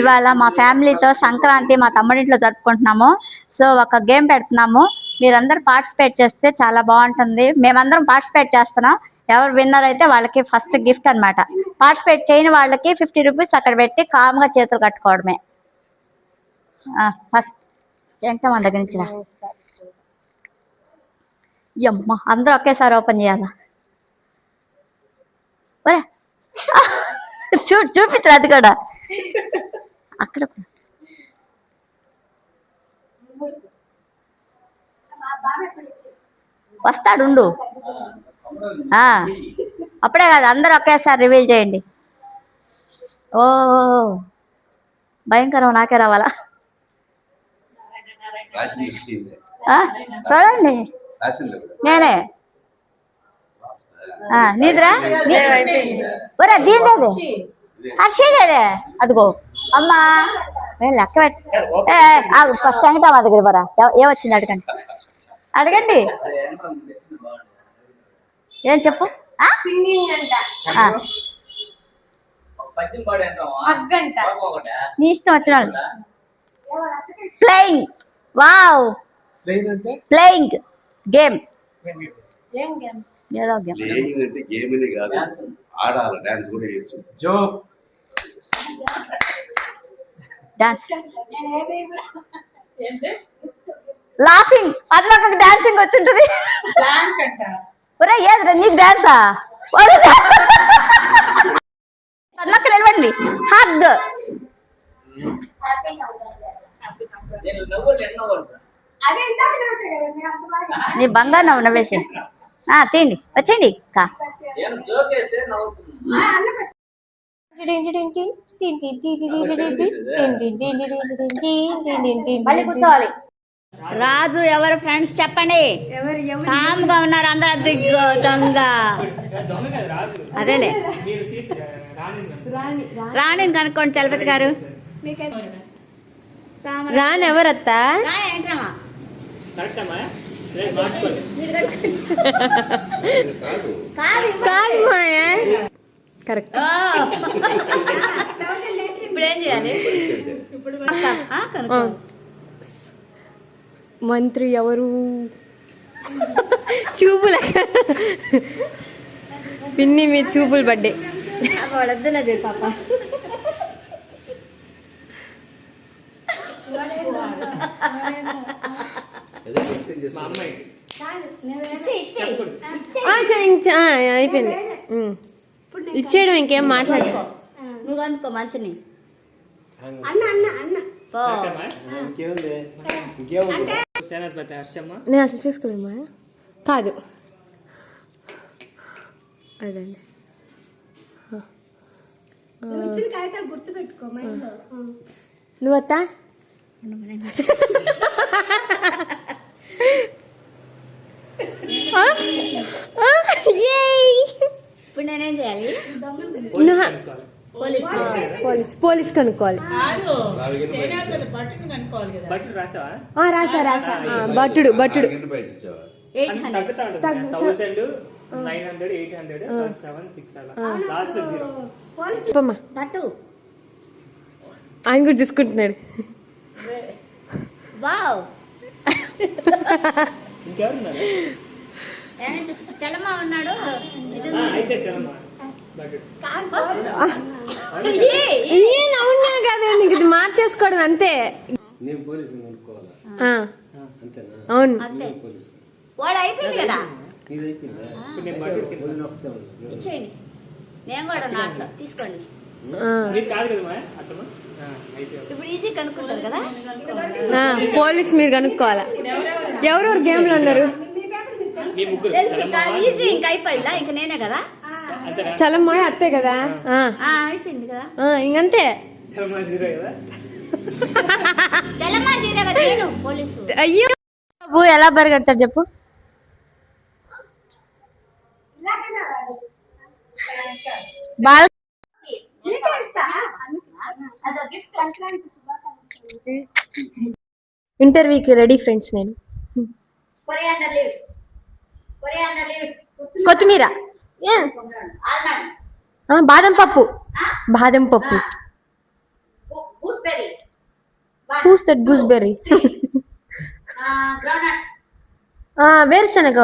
ఇవాళ మా ఫ్యామిలీతో సంక్రాంతి మా తమ్ముడింట్లో జరుపుకుంటున్నాము. సో ఒక గేమ్ పెడుతున్నాము. మీరందరూ పార్టిసిపేట్ చేస్తే చాలా బాగుంటుంది. మేమందరం పార్టిసిపేట్ చేస్తున్నాం. ఎవరు విన్నర్ అయితే వాళ్ళకి ఫస్ట్ గిఫ్ట్ అన్నమాట. పార్టిసిపేట్ చేయని వాళ్ళకి ఫిఫ్టీ రూపీస్ అక్కడ పెట్టి కామ్గా చేతులు కట్టుకోవడమే. ఫస్ట్ ఎంత మన దగ్గర నుంచి రా. అందరూ ఒకేసారి ఓపెన్ చేయాలా? ఒరే చూ చూపించరు అది కూడా? అక్కడ వస్తాడు ఉండు ఆ, అప్పుడే కాదు అందరూ ఒకేసారి రివీల్ చేయండి. ఓ భయంకరం నాకే రావాలా? చూడండి. నేనే. ఆ, నీదిరా? ఒరే హర్షేదే అదిగో అమ్మా ఏ, లెక్క పెట్ట ఫస్ట్ వెంకటా మా దగ్గర బరా ఏమొచ్చింది అడగండి అడగండి ఏం చెప్పు నీ ఇష్టం వచ్చిన ప్లేయింగ్ వావ్ ప్లేయింగ్ గేమ్ ఏం గేమ్ ఏదో గేమ్ ఆడాలి డాన్స్ కూడా చేయొచ్చు జోక్ డాన్స్ ఏది లాఫింగ్ అది నాకు డాన్సింగ్ వచ్చుంటది. ఒరే ఏదిరా నీకు డాన్సా పద్మక్క నిలవండి హగ్ నీ బంగారు నవ్వు నవ్వేసి ఆ తీయండి. వచ్చేయండి. కా నేను జోక్ వేస్తే నవ్వుతుంది మళ్ళీ కూర్చోవాలి. రాజు ఎవరు ఫ్రెండ్స్ చెప్పండి. కామ్గా ఉన్నారు అందరు దిగ్గు దొంగ. అదేలే. రాణిని కనుక్కోండి చలపతి గారు. రాని ఎవరత్తా? రాణి ఏంటమ్మా కాదు కాదు మాయ కరెక్ట్. ఇప్పుడు ఏం చేయాలి. మంత్రి ఎవరు? చూపుల పిన్ని మీ చూపులు చూడు పాప. అయిపోయింది. ఉమ్. ఇచ్చేయడం ఇంకేం మాట్లాడు నువ్వు అనుకో మంచిని. అన్న. అన్న అన్న పో. సేనాధిపతి హర్షమ్మ? నేను అసలు చూసుకోలేమా కాదు. అదండి. నువ్వత్తా ఆ? ఇప్పుడు నేనేం చేయాలి? పోలీస్ పోలీస్ పోలీస్ కనుక్కోవాలి. బట్టలు రాసావా? ఆ, రాసా రాసా. భట్టుడు భట్టుడు. ఆయన కూడా చూసుకుంటున్నాడు. వావ్. ఇంకెవరున్నారు? చలమా ఉన్నాడు? ఇది ఈయన అవునా కదా నీకు ఇది మార్చేసుకోవడం అంతే. అవును. వాడు అయిపోయింది కదా. ఇచ్చేయండి. నేను కూడా నాట్లో తీసుకోండి. ఆ, మీరు కాదు కదా మా అత్తమ్మ? ఆ, అయితే ఓకే. ఇప్పుడు ఈజీ కనుక్కుంటారు కదా? ఆ, పోలీస్ మీరు కనుక్కోవాలా? ఎవరెవరు? గేమ్లో ఉన్నారు? తెలుసు. ఈజీ ఇంకా అయిపోయిందా? ఇంక నేనే కదా? చలమ్మ అత్తే కదా? ఆ, ఆ, అయిపోయింది కదా. ఆ, ఇంకంతే. అయ్యో. బాబు ఎలా పరిగెడతాడు చెప్పు? బాగా ఇంటర్వ్యూకి రెడీ ఫ్రెండ్స్ నేను. కొత్తిమీర. బాదం పప్పు. బాదం పప్పు. Who's that gooseberry. వేరుశనగ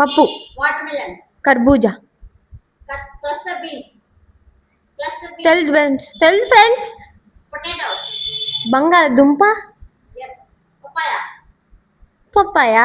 పప్పు. కర్బూజా. ఫ్రెండ్స్ బంగాళదుంప. పప్పాయా.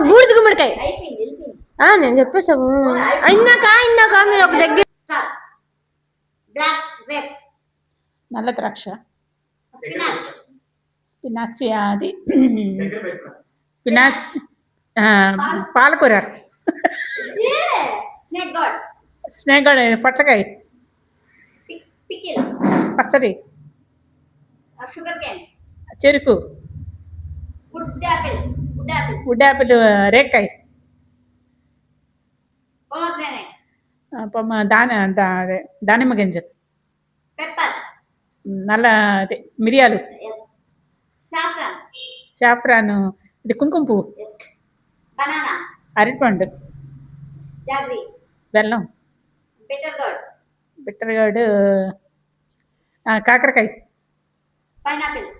బూడిద గుమ్మడికాయ అయిపోయింది, వెళ్ళిపోయింది. ఆ, నేను చెప్పేసాము ఇందాక ఇందాక మీరు ఒక దగ్గర. నల్ల ద్రాక్ష. స్పినాచ్ అది స్పినాచ్ ఆ, పాలకూర. స్నేక్ కూడా పొట్లకాయ. పచ్చడి. చెరుకు వుడ్ యాపిల్ రేక్కాయ దాని దానిమ్మ గింజలు. నల్ల అదే మిరియాలు. సాఫ్రాను ఇది కుంకుమ పువ్వు. అరటిపండు. బెల్లం. బిట్టరగాడు కాకరకాయ Pineapple.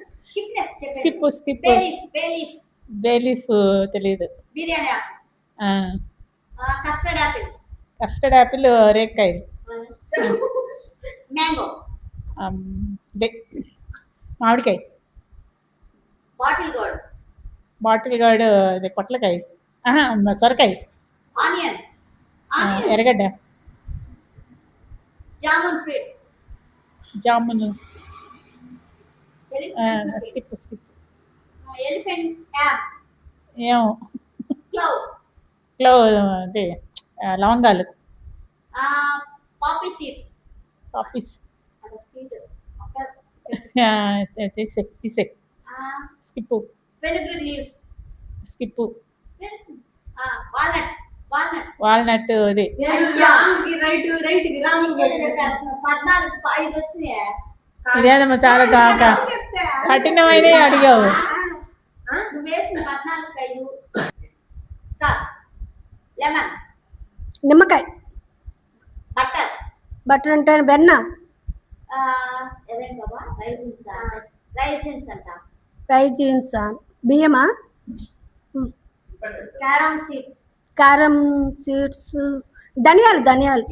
Skip skip bay leaf తెలియదు biryani custard apple custard apple రేక్కాయ mango మామిడికాయ. బాటిల్ గోల్డ్ బాటిల్ గార్డ్ ఇది పొట్లకాయ. సొరకాయ. ఆనియన్ ఎర్రగడ్డ. Jamun fruit jamun. Skip skip elephant yam ఏం క్లవ్ క్లో అదే ఆ, లవంగాలు పాపీ సీడ్స్ పాపీస్ అదే సీడ్ తీసే తీసే skip fenugreek leaves skip walnut walnut walnut ఇది రైట్ రైట్ పద్నాలుగు ఐదు వచ్చినాయి ఇదేదమ్మా చాలా కా- కా- కఠినమైనవి అడిగావు. నిమ్మకాయ. బటర్ బటర్ అంటే వెన్న. Raisins raisins బియ్యమా? Carom seeds. Carom seeds. ధనియాలు ధనియాలు.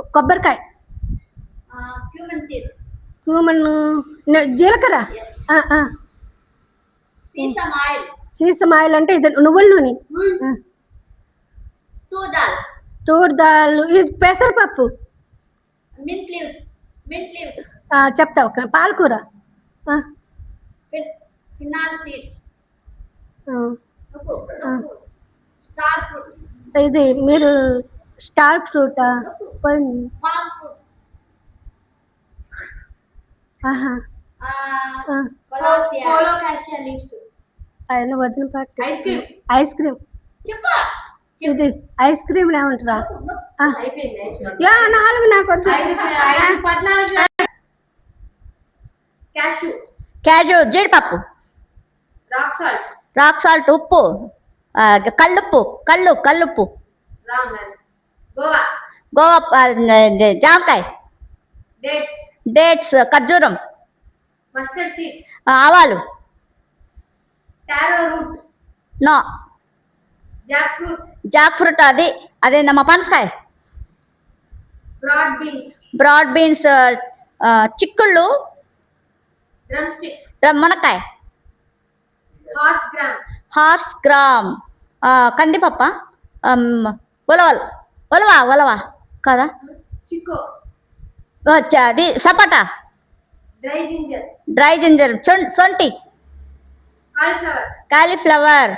కొబ్బరికాయ. క్యూమన్ సీడ్స్ క్యూమన్ న- జీలకర్ర? సీసం ఆయిల్ అంటే ఇది నువ్వుల నూనె. తూర్ దాల్ ఇది పెసరపప్పు. మింట్ లీవ్స్ మింట్ లీవ్స్ ఆ, చెప్తా ఒక పాలకూర. ఇది మీరు స్టార్ ఫ్రూటా పోయింది. ఆయన వదిన పాటు ఐస్ క్రీమ్. Ice cream. చెప్పు. ఇది ఐస్ క్రీమ్ ఏమంటారా? యా నాలుగు నాకు వద్దు. క్యాజు జీడిపప్పు. Rock salt. రాక్ సాల్ట్ ఉప్పు. కళ్ళుప్పు. కళ్ళు కళ్ళుప్పు. గోవా. జామకాయ. డేట్స్. డేట్స్ ఖర్జూరం. మస్టర్డ్ సీడ్స్ ఆవాలు. Taro root no. Jackfruit jackfruit అది. అదేందమ్మా పనసకాయ. బ్రాడ్ బీన్స్ బ్రాడ్ బీన్స్ చిక్కుళ్ళు. ర- మునక్కాయ. హార్స్ గ్రామ్ ఆ, కందిపప్ప. అమ్, ఉలవలు. ఉలవ ఉలవ. కదా? ఓ, చ- అది సపాటా? డ్రై జింజర్ చొం- సొంటి కాలీఫ్లవర్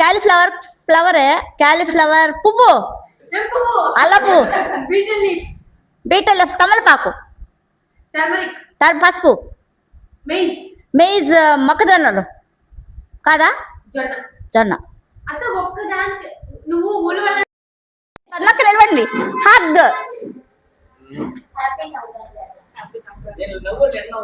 కాలీఫ్లవర్ ఫ్లవరే కాలీఫ్లవర్ పువ్వు. అల్లపు బీటల్ తమలపాకు. పసుపు. మెయిజ్ మొక్కజొన్నలు. కాదా? జొన్న. పద్మక్క నిలవండి హగ్ నేను నవ్వు ఎన్నో